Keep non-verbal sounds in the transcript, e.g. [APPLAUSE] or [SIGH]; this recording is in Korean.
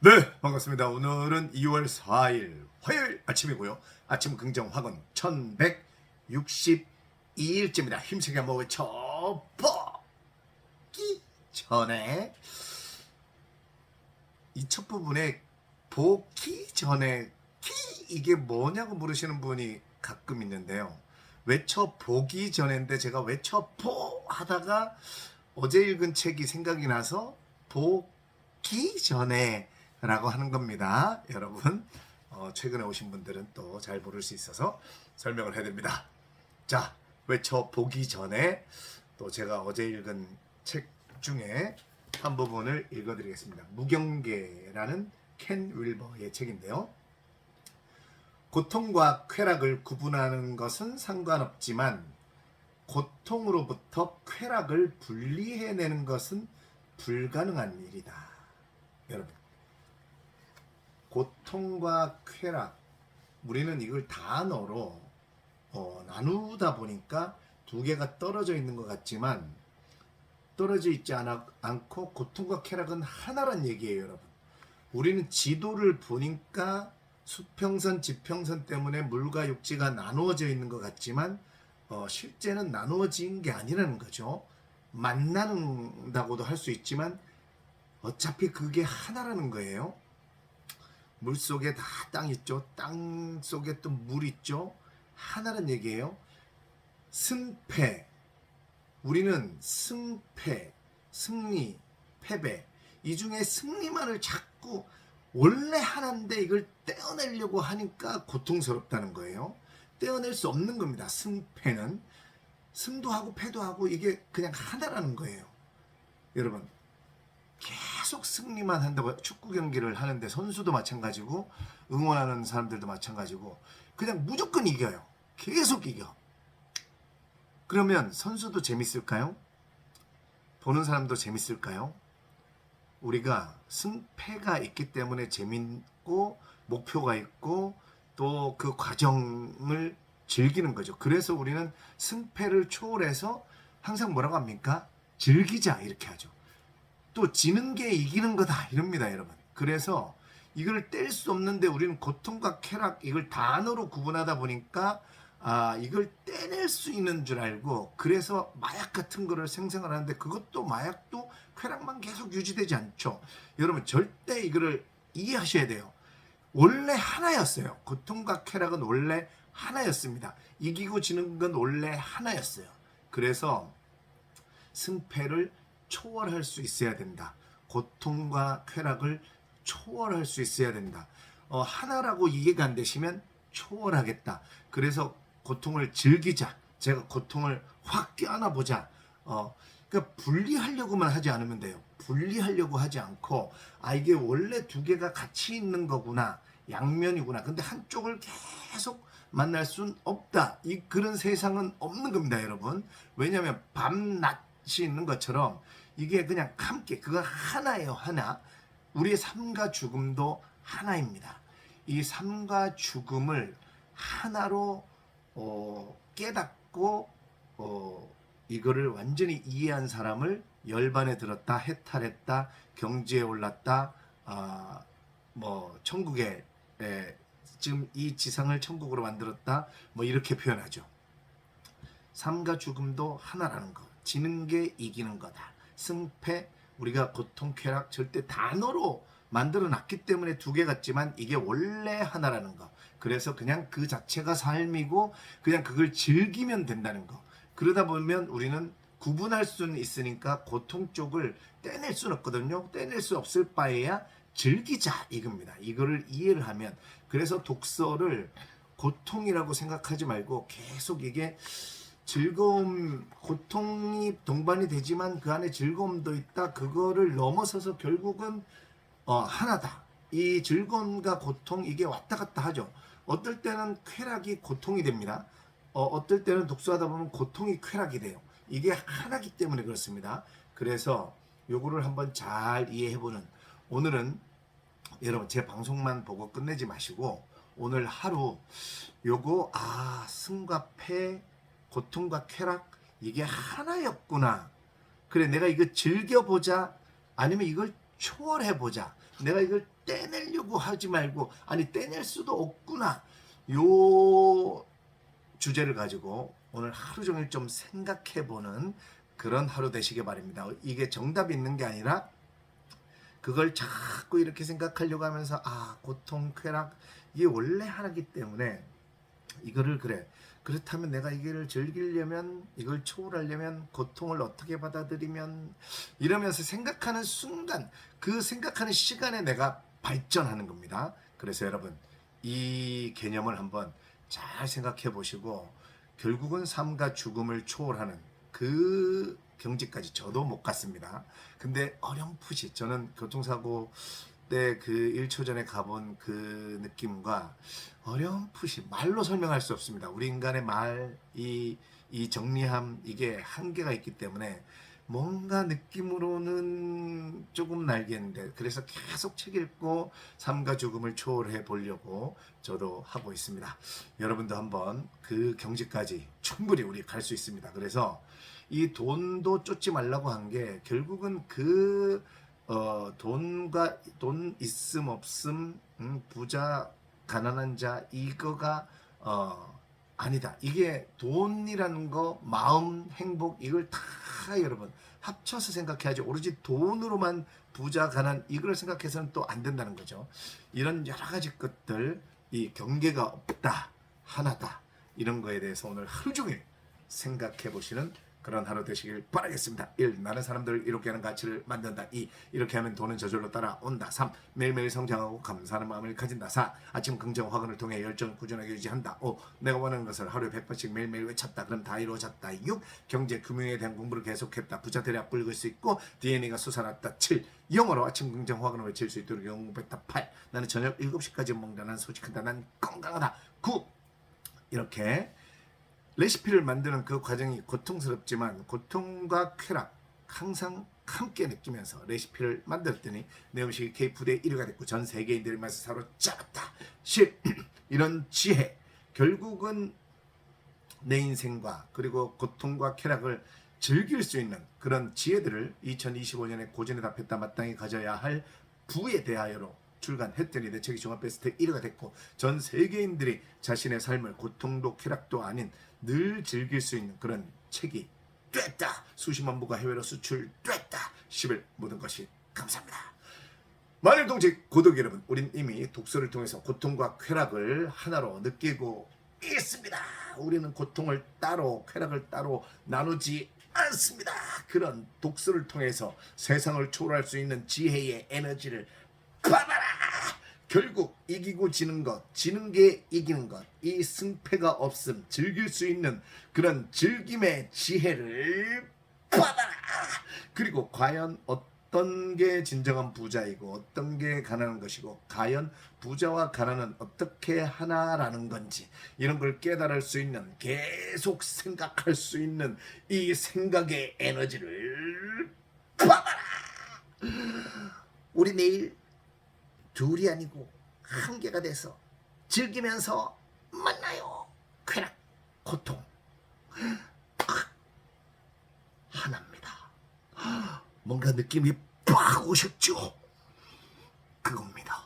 네, 반갑습니다. 오늘은 2월 4일 화요일 아침이고요. 아침 긍정 확은 1162일째입니다. 힘세게 한번 외쳐보기 전에 이 첫 부분에 보기 전에 기 이게 뭐냐고 물으시는 분이 가끔 있는데요. 외쳐보기 전인데 제가 외쳐보 하다가 어제 읽은 책이 생각이 나서 보기 전에 라고 하는 겁니다. 여러분, 어, 최근에 오신 분들은 또 잘 모를 수 있어서 설명을 해드립니다. 자, 외쳐 보기 전에 또 제가 어제 읽은 책 중에 한 부분을 읽어드리겠습니다. 무경계라는 켄 윌버의 책인데요. 고통과 쾌락을 구분하는 것은 상관없지만 고통으로부터 쾌락을 분리해내는 것은 불가능한 일이다. 여러분, 고통과 쾌락, 우리는 이걸 단어로 어, 나누다 보니까 두 개가 떨어져 있는 것 같지만 떨어져 있지 않아, 않고 고통과 쾌락은 하나란 얘기예요, 여러분. 우리는 지도를 보니까 수평선, 지평선 때문에 물과 육지가 나누어져 있는 것 같지만 어, 실제는 나누어진 게 아니라는 거죠. 만나는다고도 할 수 있지만 어차피 그게 하나라는 거예요. 물 속에 다 땅 있죠. 땅 속에 또 물 있죠. 하나란 얘기예요. 승패. 우리는 승패, 승리, 패배. 이 중에 승리만을 자꾸 원래 하나인데 이걸 떼어내려고 하니까 고통스럽다는 거예요. 떼어낼 수 없는 겁니다. 승패는. 승도 하고 패도 하고 이게 그냥 하나라는 거예요. 여러분, 계속 승리만 한다고 축구 경기를 하는데 선수도 마찬가지고 응원하는 사람들도 마찬가지고 그냥 무조건 이겨요. 계속 이겨. 그러면 선수도 재밌을까요? 보는 사람도 재밌을까요? 우리가 승패가 있기 때문에 재밌고 목표가 있고 또 그 과정을 즐기는 거죠. 그래서 우리는 승패를 초월해서 항상 뭐라고 합니까? 즐기자 이렇게 하죠. 또 지는 게 이기는 거다 이럽니다, 여러분. 그래서 이걸 뗄 수 없는데 우리는 고통과 쾌락 이걸 단어로 구분하다 보니까 아 이걸 떼낼 수 있는 줄 알고 그래서 마약 같은 거를 생성을 하는데 그것도 마약도 쾌락만 계속 유지되지 않죠. 여러분 절대 이거를 이해하셔야 돼요. 원래 하나였어요. 고통과 쾌락은 원래 하나였습니다. 이기고 지는 건 원래 하나였어요. 그래서 승패를 초월할 수 있어야 된다. 고통과 쾌락을 초월할 수 있어야 된다. 어, 하나라고 이해가 안 되시면 초월하겠다. 그래서 고통을 즐기자. 제가 고통을 확 껴안아 보자. 어, 그러니까 분리하려고만 하지 않으면 돼요. 분리하려고 하지 않고 아 이게 원래 두 개가 같이 있는 거구나. 양면이구나. 근데 한쪽을 계속 만날 순 없다. 이 그런 세상은 없는 겁니다, 여러분. 왜냐하면 밤낮 이 있는 것처럼 이게 그냥 함께 그거 하나예요, 하나. 우리의 삶과 죽음도 하나입니다. 이 삶과 죽음을 하나로 어, 깨닫고 어, 이거를 완전히 이해한 사람을 열반에 들었다, 해탈했다, 경지에 올랐다, 아, 뭐 천국에 에, 지금 이 지상을 천국으로 만들었다, 뭐 이렇게 표현하죠. 삶과 죽음도 하나라는 거. 지는 게 이기는 거다. 승패, 우리가 고통, 쾌락 절대 단어로 만들어 놨기 때문에 두 개 같지만 이게 원래 하나라는 거. 그래서 그냥 그 자체가 삶이고 그냥 그걸 즐기면 된다는 거. 그러다 보면 우리는 구분할 수는 있으니까 고통 쪽을 떼낼 수는 없거든요. 떼낼 수 없을 바에야 즐기자 이겁니다. 이거를 이해를 하면 그래서 독서를 고통이라고 생각하지 말고 계속 이게 즐거움, 고통이 동반이 되지만 그 안에 즐거움도 있다. 그거를 넘어서서 결국은 어, 하나다. 이 즐거움과 고통 이게 왔다 갔다 하죠. 어떨 때는 쾌락이 고통이 됩니다. 어, 어떨 때는 독서하다 보면 고통이 쾌락이 돼요. 이게 하나기 때문에 그렇습니다. 그래서 요거를 한번 잘 이해해보는 오늘은 여러분 제 방송만 보고 끝내지 마시고 오늘 하루 요거 아 승과 패 고통과 쾌락 이게 하나였구나. 그래 내가 이거 즐겨보자 아니면 이걸 초월해 보자. 내가 이걸 떼내려고 하지 말고 아니 떼낼 수도 없구나. 요 주제를 가지고 오늘 하루 종일 좀 생각해 보는 그런 하루 되시길 바랍니다. 이게 정답이 있는 게 아니라 그걸 자꾸 이렇게 생각하려고 하면서 아 고통 쾌락 이게 원래 하나기 때문에 이거를 그래 그렇다면 내가 이걸 즐기려면 이걸 초월하려면 고통을 어떻게 받아들이면 이러면서 생각하는 순간 그 생각하는 시간에 내가 발전하는 겁니다. 그래서 여러분 이 개념을 한번 잘 생각해 보시고 결국은 삶과 죽음을 초월하는 그 경지까지 저도 못 갔습니다. 근데 어렴풋이 저는 교통사고 때 그 1초 전에 가본 그 느낌과 어렴풋이 말로 설명할 수 없습니다. 우리 인간의 말, 이, 이 정리함, 이게 한계가 있기 때문에 뭔가 느낌으로는 조금 날겠는데 그래서 계속 책 읽고 삶과 죽음을 초월해 보려고 저도 하고 있습니다. 여러분도 한번 그 경지까지 충분히 우리 갈 수 있습니다. 그래서 이 돈도 쫓지 말라고 한 게 결국은 그 어, 돈과 돈 있음 없음 음, 부자 가난한 자 이거가 어, 아니다. 이게 돈이라는 거 마음 행복 이걸 다 여러분 합쳐서 생각해야지 오로지 돈으로만 부자 가난 이걸 생각해서는 또 안 된다는 거죠. 이런 여러 가지 것들 이 경계가 없다 하나다 이런 거에 대해서 오늘 하루 종일 생각해 보시는 그런 하루 되시길 바라겠습니다. 1. 나는 사람들을 이롭게 하는 가치를 만든다. 2. 이렇게 하면 돈은 저절로 따라온다. 3. 매일매일 성장하고 감사하는 마음을 가진다. 4. 아침 긍정 확언을 통해 열정을 꾸준하게 유지한다. 5. 내가 원하는 것을 하루에 100번씩 매일매일 외쳤다. 그럼 다 이루어졌다. 6. 경제, 금융에 대한 공부를 계속했다. 부자 대략 불릴 수 있고 DNA가 솟아났다. 7. 영어로 아침 긍정 확언을 외칠 수 있도록 연구했다. 8. 나는 저녁 7시까지 먹는다. 난 소식한다. 난 건강하다. 9. 이렇게 레시피를 만드는 그 과정이 고통스럽지만 고통과 쾌락 항상 함께 느끼면서 레시피를 만들었더니 내 음식이 K푸드의 1위가 됐고 전 세계인들의 맛을 사로잡았다. 10. [CLEARS THROAT] 이런 지혜 결국은 내 인생과 그리고 고통과 쾌락을 즐길 수 있는 그런 지혜들을 2025년에 고전에 답했다 마땅히 가져야 할 부에 대하여로 출간했더니 내 책이 종합 베스트 1위가 됐고 전 세계인들이 자신의 삶을 고통도 쾌락도 아닌 늘 즐길 수 있는 그런 책이 됐다. 수십만 부가 해외로 수출됐다. 10일 모든 것이 감사합니다. 만일 동직 고독 여러분, 우린 이미 독서를 통해서 고통과 쾌락을 하나로 느끼고 있습니다. 우리는 고통을 따로 쾌락을 따로 나누지 않습니다. 그런 독서를 통해서 세상을 초월할 수 있는 지혜의 에너지를 받아라. 결국 이기고 지는 것, 지는 게 이기는 것, 이 승패가 없음, 즐길 수 있는 그런 즐김의 지혜를 받아라. 그리고 과연 어떤 게 진정한 부자이고 어떤 게 가난한 것이고 과연 부자와 가난은 어떻게 하나라는 건지 이런 걸 깨달을 수 있는 계속 생각할 수 있는 이 생각의 에너지를 받아라. 우리 내일 둘이 아니고 한 개가 돼서 즐기면서 만나요. 쾌락, 고통 하나입니다. 뭔가 느낌이 빡 오셨죠? 그겁니다.